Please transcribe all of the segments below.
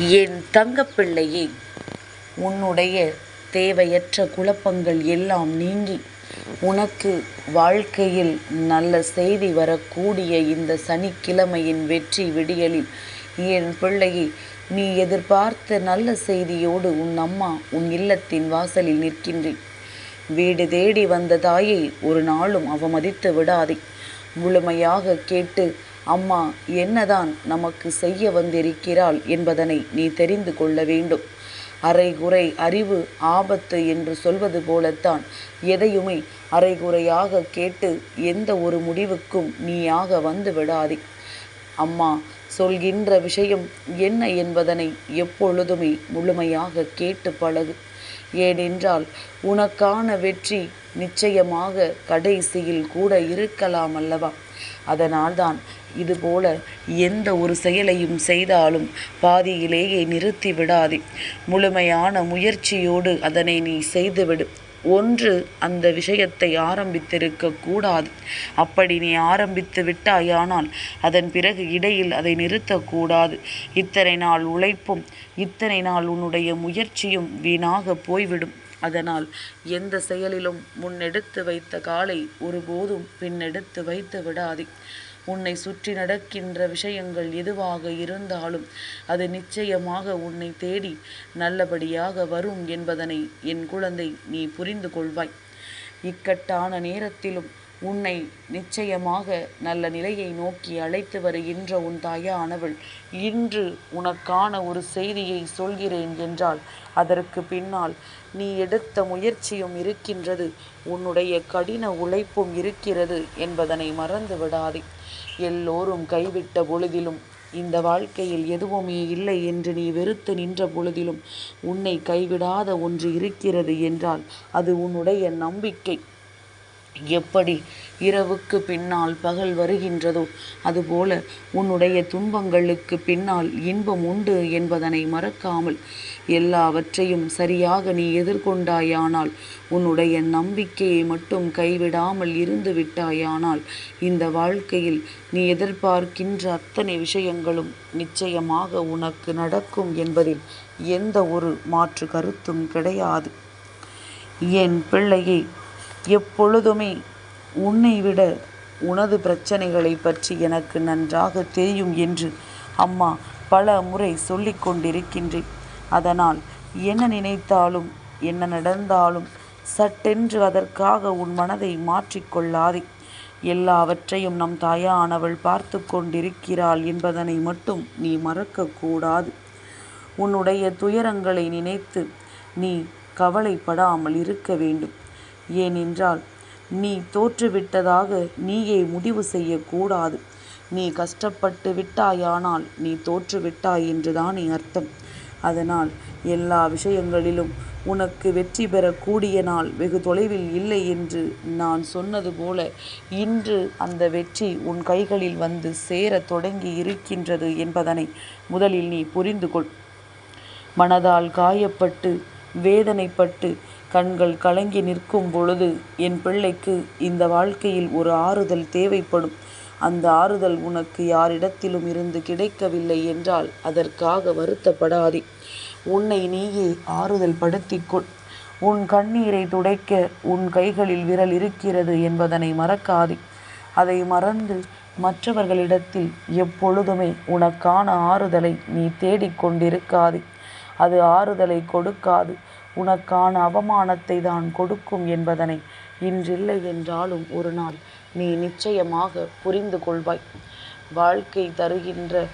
என் தங்கப்பிள்ளையே உன்னுடைய தேவையற்ற குழப்பங்கள் எல்லாம் நீங்கி உனக்கு வாழ்க்கையில் நல்ல செய்தி வரக்கூடிய இந்த சனிக்கிழமையின் வெற்றி விடியலில் என் பிள்ளையே நீ எதிர்பார்த்த நல்ல செய்தியோடு உன் அம்மா உன் இல்லத்தின் வாசலில் நிற்கின்றேன். வீடு தேடி வந்த தாயை ஒரு நாளும் அவமதித்து விடாதே. முழுமையாக கேட்டு அம்மா என்னதான் நமக்கு செய்ய வந்திருக்கிறாள் என்பதனை நீ தெரிந்து கொள்ள வேண்டும். அரைகுறை அறிவு ஆபத்து என்று சொல்வது போலத்தான் எதையுமே அரைகுறையாக கேட்டு எந்த ஒரு முடிவுக்கும் நீயாக வந்து விடாதே. அம்மா சொல்கின்ற விஷயம் என்ன என்பதனை எப்பொழுதுமே முழுமையாக கேட்டு பழகு. ஏனென்றால் உனக்கான வெற்றி நிச்சயமாக கடைசியில் கூட இருக்கலாம் அல்லவா? அதனால்தான் இதுபோல எந்த ஒரு செயலையும் செய்தாலும் பாதியிலேயே நிறுத்தி விடாதே. முழுமையான முயற்சியோடு அதனை நீ செய்துவிடு. ஒன்று அந்த விஷயத்தை ஆரம்பித்திருக்க கூடாது. அப்படி நீ ஆரம்பித்து விட்டாயானால் அதன் பிறகு இடையில் அதை நிறுத்தக்கூடாது இத்தனை நாள் உழைப்பும் இத்தனை நாள் உன்னுடைய முயற்சியும் வீணாக போய்விடும். அதனால் எந்த செயலிலும் முன்னெடுத்து வைத்த காலை ஒருபோதும் பின்னெடுத்து வைத்து விடாதே. உன்னை சுற்றி நடக்கின்ற விஷயங்கள் எதுவாக இருந்தாலும் அது நிச்சயமாக உன்னை தேடி நல்லபடியாக வரும் என்பதனை என் குழந்தை நீ புரிந்து கொள்வாய். இக்கட்டான நேரத்திலும் உன்னை நிச்சயமாக நல்ல நிலையை நோக்கி அழைத்து வருகின்ற உன் தாயானவள் இன்று உனக்கான ஒரு செய்தியை சொல்கிறேன் என்றால் அதற்கு பின்னால் நீ எடுத்த முயற்சியும் இருக்கின்றது உன்னுடைய கடின உழைப்பும் இருக்கிறது என்பதனை மறந்து விடாதே எல்லோரும் கைவிட்ட பொழுதிலும் இந்த வாழ்க்கையில் எதுவுமே இல்லை என்று நீ வெறுத்து நின்ற பொழுதிலும் உன்னை கைவிடாத ஒன்று இருக்கிறது என்றால் அது உன்னுடைய நம்பிக்கை. எப்படி இரவுக்கு பின்னால் பகல் வருகின்றதோ அதுபோல உன்னுடைய துன்பங்களுக்கு பின்னால் இன்பம் உண்டு என்பதனை மறக்காமல் எல்லாவற்றையும் சரியாக நீ எதிர்கொண்டாயானால் உன்னுடைய நம்பிக்கையை மட்டும் கைவிடாமல் இருந்து விட்டாயானால் இந்த வாழ்க்கையில் நீ எதிர்பார்க்கின்ற அத்தனை விஷயங்களும் நிச்சயமாக உனக்கு நடக்கும் என்பதில் எந்த ஒரு மாற்று கருத்தும் கிடையாது. என் பிள்ளையை எப்பொழுதுமே உன்னை விட உனது பிரச்சனைகளை பற்றி எனக்கு நன்றாக தெரியும் என்று அம்மா பல முறை சொல்லிக் கொண்டிருக்கின்றேன். அதனால் என்ன நினைத்தாலும் என்ன நடந்தாலும் சட்டென்று அதற்காக உன் மனதை மாற்றிக்கொள்ளாதே எல்லாவற்றையும் நம் தாயானவள் பார்த்து கொண்டிருக்கிறாள் என்பதனை மட்டும் நீ மறக்கக்கூடாது உன்னுடைய துயரங்களை நினைத்து நீ கவலைப்படாமல் இருக்க வேண்டும். ஏனென்றால் நீ தோற்றுவிட்டதாக நீயே முடிவு செய்யக்கூடாது. நீ கஷ்டப்பட்டு விட்டாயானால் நீ தோற்றுவிட்டாய் என்றுதானே அர்த்தம். அதனால் எல்லா விஷயங்களிலும் உனக்கு வெற்றி பெறக்கூடிய நாள் வெகு தொலைவில் இல்லை என்று நான் சொன்னது போல இன்று அந்த வெற்றி உன் கைகளில் வந்து சேர தொடங்கி இருக்கின்றது என்பதனை முதலில் நீ புரிந்து கொள் மனதால் காயப்பட்டு வேதனைப்பட்டு கண்கள் கலங்கி நிற்கும் பொழுது என் பிள்ளைக்கு இந்த வாழ்க்கையில் ஒரு ஆறுதல் தேவைப்படும். அந்த ஆறுதல் உனக்கு யாரிடத்திலும் இருந்து கிடைக்கவில்லை என்றால் அதற்காக வருத்தப்படாதே. உன்னை நீயே ஆறுதல் படுத்திக்கொள். உன் கண்ணீரை துடைக்க உன் கைகளில் விரல் இருக்கிறது என்பதனை மறக்காதே. அதை மறந்து மற்றவர்களிடத்தில் எப்பொழுதுமே உனக்கான ஆறுதலை நீ தேடிக்கொண்டிருக்காதே. அது ஆறுதலை கொடுக்காது. உனக்கான அவமானத்தை தான் கொடுக்கும் என்பதனை இன்றில்லை என்றாலும் ஒரு நாள் நீ நிச்சயமாக புரிந்து கொள்வாய். வாழ்க்கை தருகின்ற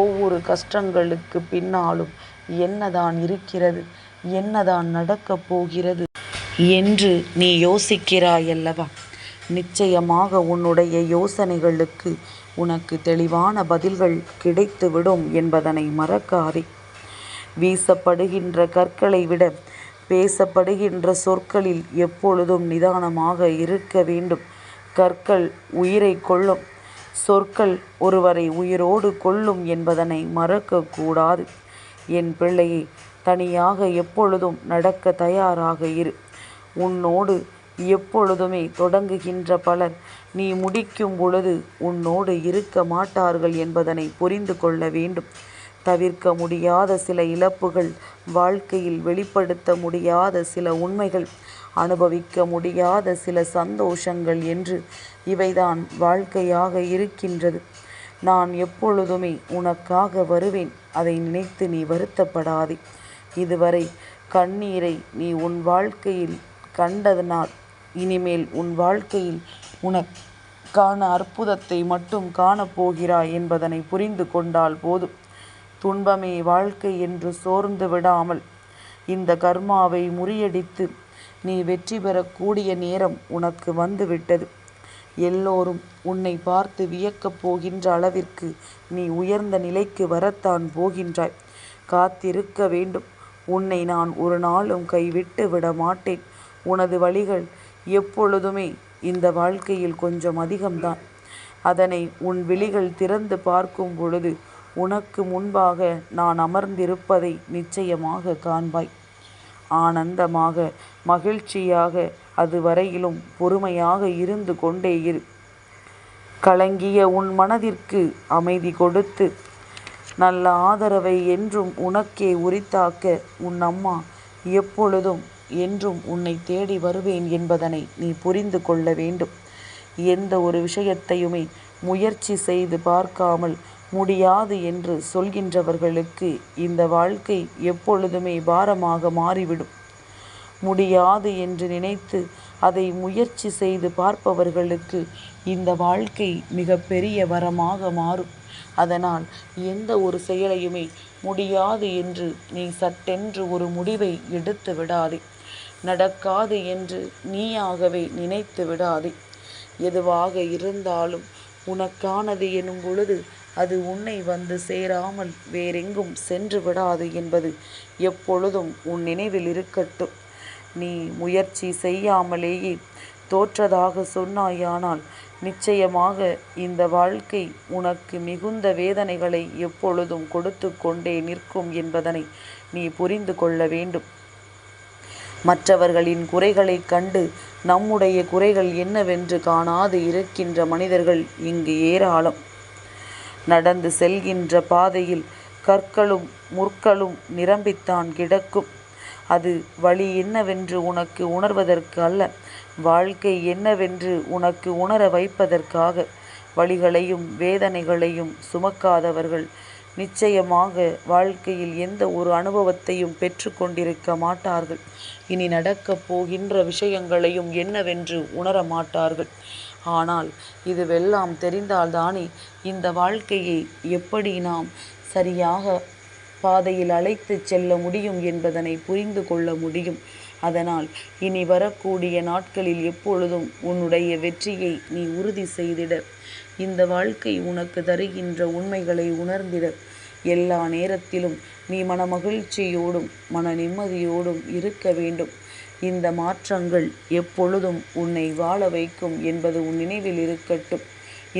ஒவ்வொரு கஷ்டங்களுக்கு பின்னாலும் என்னதான் இருக்கிறது என்னதான் நடக்கப் போகிறது என்று நீ யோசிக்கிறாயல்லவா? நிச்சயமாக உன்னுடைய யோசனைகளுக்கு உனக்கு தெளிவான பதில்கள் கிடைத்துவிடும் என்பதனை மறக்காதே. வீசப்படுகின்ற கற்களை விட பேசப்படுகின்ற சொற்களில் எப்பொழுதும் நிதானமாக இருக்க வேண்டும். கற்கள் உயிரை கொள்ளும் சொற்கள் ஒருவரை உயிரோடு கொள்ளும் என்பதனை மறக்கக்கூடாது. என் பிள்ளையை தனியாக எப்பொழுதும் நடக்க தயாராக இரு. உன்னோடு எப்பொழுதுமே தொடங்குகின்ற பலர் நீ முடிக்கும் பொழுது உன்னோடு இருக்க மாட்டார்கள் என்பதனை புரிந்து கொள்ள வேண்டும். தவிர்க்க முடியாத சில இழப்புகள் வாழ்க்கையில் வெளிப்படுத்த முடியாத சில உண்மைகள் அனுபவிக்க முடியாத சில சந்தோஷங்கள் என்று இவைதான் வாழ்க்கையாக இருக்கின்றது. நான் எப்பொழுதுமே உனக்காக வருவேன் அதை நினைத்து நீ வருத்தப்படாதே. இதுவரை கண்ணீரை நீ உன் வாழ்க்கையில் கண்டதனால் இனிமேல் உன் வாழ்க்கையில் உனக்கான அற்புதத்தை மட்டும் காணப்போகிறாய் என்பதனை புரிந்து கொண்டால் போதும். துன்பமே வாழ்க்கை என்று சோர்ந்து விடாமல் இந்த கர்மாவை முறியடித்து நீ வெற்றி பெறக்கூடிய நேரம் உனக்கு வந்துவிட்டது. எல்லோரும் உன்னை பார்த்து வியக்கப் போகின்ற அளவிற்கு நீ உயர்ந்த நிலைக்கு வரத்தான் போகின்றாய். காத்திருக்க வேண்டும். உன்னை நான் ஒரு நாளும் கைவிட்டு விட மாட்டேன். உனது வழிகள் எப்பொழுதுமே இந்த வாழ்க்கையில் கொஞ்சம் அதிகம்தான். அதனை உன் விழிகள் திறந்து பார்க்கும் பொழுது உனக்கு முன்பாக நான் அமர்ந்திருப்பதை நிச்சயமாக காண்பாய். ஆனந்தமாக மகிழ்ச்சியாக அதுவரையிலும் பொறுமையாக இருந்து கொண்டே இரு. கலங்கிய உன் மனதிற்கு அமைதி கொடுத்து நல்ல ஆதரவை என்றும் உனக்கே உரித்தாக்க உன் அம்மா எப்பொழுதும் என்றும் உன்னை தேடி வருவேன் என்பதனை நீ புரிந்து கொள்ள வேண்டும். எந்த ஒரு விஷயத்தையுமே முயற்சி செய்து பார்க்காமல் முடியாது என்று சொல்கின்றவர்களுக்கு இந்த வாழ்க்கை எப்பொழுதுமே பாரமாக மாறிவிடும். முடியாது என்று நினைத்து அதை முயற்சி செய்து பார்ப்பவர்களுக்கு இந்த வாழ்க்கை மிக பெரிய வரமாக மாறும். அதனால் எந்த ஒரு செயலையுமே முடியாது என்று நீ சட்டென்று ஒரு முடிவை எடுத்து விடாதே. நடக்காது என்று நீயாகவே நினைத்து விடாதே. எதுவாக இருந்தாலும் உனக்கானது எனும் பொழுது அது உன்னை வந்து சேராமல் வேறெங்கும் சென்று விடாது என்பது எப்பொழுதும் உன் நினைவில் இருக்கட்டும். நீ முயற்சி செய்யாமலேயே தோற்றதாக சொன்னாயானால் நிச்சயமாக இந்த வாழ்க்கை உனக்கு மிகுந்த வேதனைகளை எப்பொழுதும் கொடுத்து கொண்டே நிற்கும் என்பதனை நீ புரிந்து கொள்ள வேண்டும். மற்றவர்களின் குறைகளைக் கண்டு நம்முடைய குறைகள் என்னவென்று காணாது இருக்கின்ற மனிதர்கள் இங்கு ஏராளம். நடந்து செல்கின்ற பாதையில் கற்களும் முற்களும் நிரம்பித்தான் கிடக்கும். அது வழி என்னவென்று உனக்கு உணர்வதற்கு அல்ல. வாழ்க்கை என்னவென்று உனக்கு உணர வைப்பதற்காக வழிகளையும் வேதனைகளையும் சுமக்காதவர்கள் நிச்சயமாக வாழ்க்கையில் எந்த ஒரு அனுபவத்தையும் பெற்று கொண்டிருக்க மாட்டார்கள். இனி நடக்கப் போகின்ற விஷயங்களையும் என்னவென்று உணர மாட்டார்கள் ஆனால் இதுவெல்லாம் தெரிந்தால்தானே இந்த வாழ்க்கையை எப்படி நாம் சரியாக பாதையில் அழைத்து செல்ல முடியும் என்பதனை புரிந்து கொள்ள முடியும். அதனால் இனி வரக்கூடிய நாட்களில் எப்பொழுதும் உன்னுடைய வெற்றியை நீ உறுதி செய்திட. இந்த வாழ்க்கை உனக்கு தருகின்ற உண்மைகளை உணர்ந்திட. எல்லா நேரத்திலும் நீ மன மகிழ்ச்சியோடும் மன நிம்மதியோடும் இருக்க வேண்டும். இந்த மாற்றங்கள் எப்பொழுதும் உன்னை வாழ வைக்கும் என்பது உன் நினைவில் இருக்கட்டும்.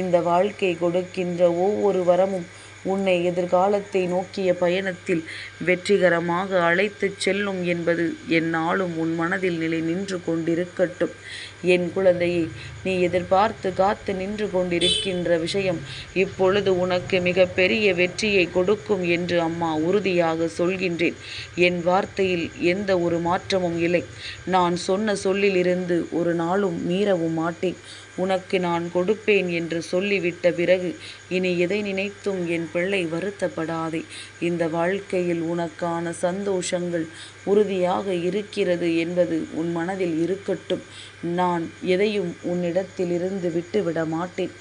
இந்த வாழ்க்கை கொடுக்கின்ற ஒவ்வொரு வரமும் உன்னை எதிர்காலத்தை நோக்கிய பயணத்தில் வெற்றிகரமாக அழைத்துச் செல்லும் என்பது எந்நாளும் உன் மனதில் நிலை நின்று கொண்டிருக்கட்டும். என் குழந்தையை நீ எதிர்பார்த்து காத்து நின்று கொண்டிருக்கின்ற விஷயம் இப்பொழுது உனக்கு மிக பெரிய வெற்றியை கொடுக்கும் என்று அம்மா உறுதியாக சொல்கின்றேன். என் வார்த்தையில் எந்த ஒரு மாற்றமும் இல்லை. நான் சொன்ன சொல்லிலிருந்து ஒரு நாளும் மீறவும் மாட்டேன். உனக்கு நான் கொடுப்பேன் என்று சொல்லிவிட்ட பிறகு இனி எதை நினைத்தும் என் பிள்ளை வருத்தப்படாதே. இந்த வாழ்க்கையில் உனக்கான சந்தோஷங்கள் உறுதியாக இருக்கிறது என்பது உன் மனதில் இருக்கட்டும். நான் எதையும் உன்னிடத்திலிருந்து விட்டுவிட மாட்டேன்.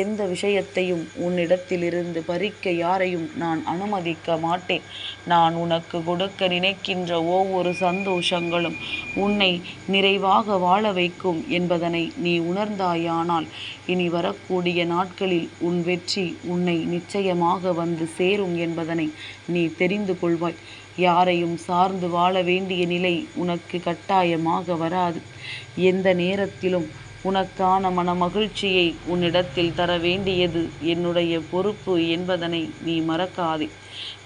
எந்த விஷயத்தையும் உன்னிடத்திலிருந்து பறிக்க யாரையும் நான் அனுமதிக்க மாட்டேன். நான் உனக்கு கொடுக்க நினைக்கின்ற ஒவ்வொரு சந்தோஷங்களும் உன்னை நிறைவாக வாழ வைக்கும் என்பதனை நீ உணர்ந்தாயானால் இனி வரக்கூடிய நாட்களில் உன் வெற்றி உன்னை நிச்சயமாக வந்து சேரும் என்பதனை நீ தெரிந்து கொள்வாய். யாரையும் சார்ந்து வாழ வேண்டிய நிலை உனக்கு கட்டாயமாக வராது. எந்த நேரத்திலும் உனக்கான மன மகிழ்ச்சியை உன்னிடத்தில் தர வேண்டியது என்னுடைய பொறுப்பு என்பதனை நீ மறக்காதே.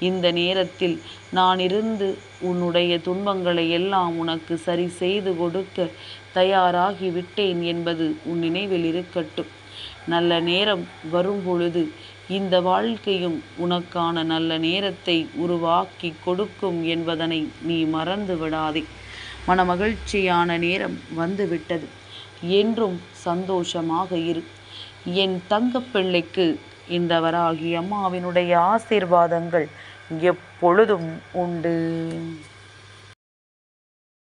இந்த நேரத்தில் நான் இருந்து உன்னுடைய துன்பங்களை எல்லாம் உனக்கு சரி செய்து கொடுக்க தயாராகி விட்டேன் என்பது உன் நினைவில் இருக்கட்டும். நல்ல நேரம் வரும் பொழுது இந்த வாழ்க்கையும் உனக்கான நல்ல நேரத்தை உருவாக்கி கொடுக்கும் என்பதனை நீ மறந்து விடாதே. மனமகிழ்ச்சியான நேரம் வந்துவிட்டது. என்றும் சந்தோஷமாக இரு. என் தங்கப்பிள்ளைக்கு இந்த வராகி அம்மாவினுடைய ஆசீர்வாதங்கள் எப்பொழுதும் உண்டு.